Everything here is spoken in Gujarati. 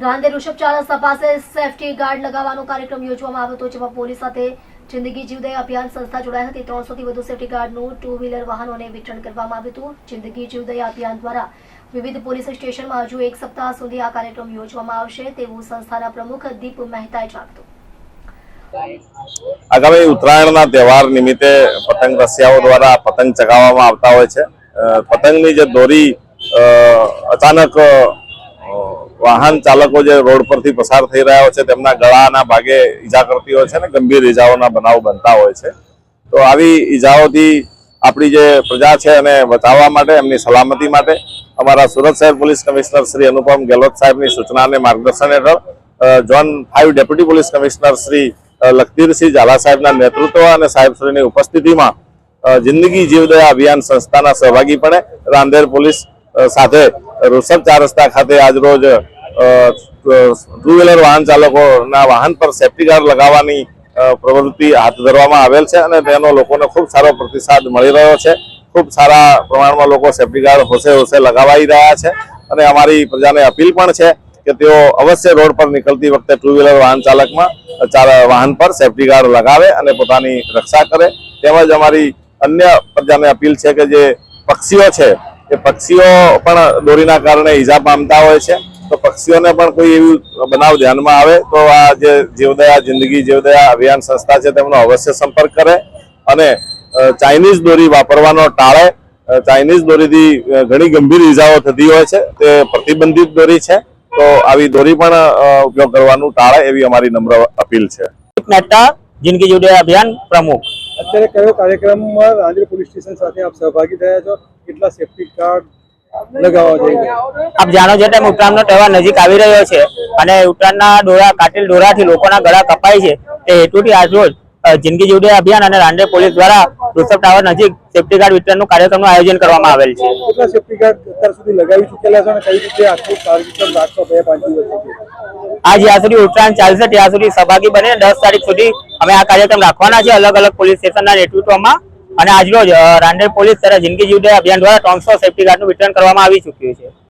રાંદેર ઋષભ ચાલસા પાસે સેફટી ગાર્ડ લગાવવાનો કાર્યક્રમ યોજવામાં આવ્યો હતો, જેમાં પોલીસ સાથે જિંદગી જીવદય અભિયાન સંસ્થા જોડાઈ હતી. ત્રણસોથી વધુ સેફટી ગાર્ડનું ટુ વ્હીલર વાહનોને વિતરણ કરવામાં આવ્યું હતું. જિંદગી જીવદય અભિયાન દ્વારા વિવિધ પોલીસ સ્ટેશનમાં હજુ એક સપ્તાહ સુધી આ કાર્યક્રમ યોજવામાં આવશે તેવું સંસ્થાના પ્રમુખ દીપ મહેતાએ જણાવ્યું આગામી ઉત્તરાયણના તહેવાર નિમિત્તે પતંગ રસિયાઓ દ્વારા પતંગ ચગાવવામાં આવતા હોય છે. પતંગની જે દોરી અચાનક વાહન ચાલકો જે રોડ પરથી પસાર થઈ રહ્યા છે, તેમના ગળાના ભાગે ઈજા કરતી હોય છે ને ગંભીર ઈજાઓના બનાવ બનતા હોય છે. તો આવી ઈજાઓથી આપણી જે પ્રજા છે એને બચાવવા માટે, એમની સલામતી માટે અમારા સુરત શહેર પોલીસ કમિશનર શ્રી અનુપમ ગેહલોત સાહેબની સૂચના અને માર્ગદર્શન હેઠળ zone five deputy police commissioner Shri Lakhtirsinh Jhala સાહેબના નેતૃત્વ અને સાહેબશ્રીની ઉપસ્થિતિમાં જિંદગી જીવદયા અભિયાન સંસ્થાના સહભાગીપણે રાંદેર પોલીસ સાથે ઋષભ ચાર રસ્તા ખાતે આજરોજ ટુ વ્હીલર વાહન ચાલકોના વાહન પર સેફ્ટી ગાર્ડ લગાવવાની પ્રવૃત્તિ હાથ ધરવામાં આવેલ છે અને તેનો લોકોને ખૂબ સારો પ્રતિસાદ મળી રહ્યો છે. ખૂબ સારા પ્રમાણમાં લોકો સેફ્ટી ગાર્ડ હોશે હોશે લગાવાઈ રહ્યા છે અને અમારી પ્રજાને અપીલ પણ છે કે તેઓ અવશ્ય રોડ પર નીકળતી વખતે ટુ વ્હીલર વાહન ચાલકમાં વાહન પર સેફ્ટી ગાર્ડ લગાવે અને પોતાની રક્ષા કરે. તેમજ અમારી અન્ય પ્રજાને અપીલ છે કે જે પક્ષીઓ છે, એ પક્ષીઓ પણ દોરીના કારણે ઈજા પામતા હોય છે. તો પક્ષીઓને પણ કોઈ એવું બનાવ ધ્યાનમાં આવે તો આ જે જીવદયા જિંદગી જીવદયા અભિયાન સંસ્થા છે તેમનો અવશ્ય સંપર્ક કરે અને ચાઇનીઝ દોરી વાપરવાનો ટાળે. ચાઇનીઝ દોરીથી ઘણી ગંભીર ઈજાઓ થતી હોય છે. તે પ્રતિબંધિત દોરી છે. તો આવી દોરી પણ ઉપયોગ કરવાનું ટાળે એવી અમારી નમ્ર અપીલ છે. મહેતા જિંદગી જીવદયા અભિયાન પ્રમુખ. અત્યારે કયો કાર્યક્રમમાં રાંદેર પોલીસ સ્ટેશન સાથે આપ સહભાગી થયા છો? કેટલા સેફ્ટી કાર્ડ લગાવવા જોઈએ? આપ જાણો છો તેમ ઉત્તરાયણનો તહેવાર નજીક આવી રહ્યો છે અને ઉત્તરાયણના ડોરા કાતિલ ડોરાથી લોકોના ગળા કપાય છે. તે હેતુથી આજરોજ જિંદગી જીવડે અભિયાન અને રાંડે પોલીસ દ્વારા ઋષભ ટાવર નજીક સેફ્ટી ગાર્ડ વિતરણનું કાર્યક્રમનું આયોજન કરવામાં આવેલ છે. કેટલા સેફ્ટી કાર્ડ અત્યાર સુધી લગાવી ચૂકેલા છો અને કઈ રીતે આખું કાર્યક્રમ રાખશો બે પાંચ દિવસ આ જ્યાં સુધી ઉત્તરાયણ ચાલશે ત્યાં સુધી સહભાગી બને દસ તારીખ સુધી અમે આ કાર્યક્રમ રાખવાના છે અલગ અલગ પોલીસ સ્ટેશનના નેતૃત્વમાં અને આજરોજ રાંદેર પોલીસ દ્વારા જિંદગી જીવદયા અભિયાન દ્વારા ત્રણસો સેફ્ટી ગાર્ડનું વિતરણ કરવામાં આવી ચૂક્યું છે.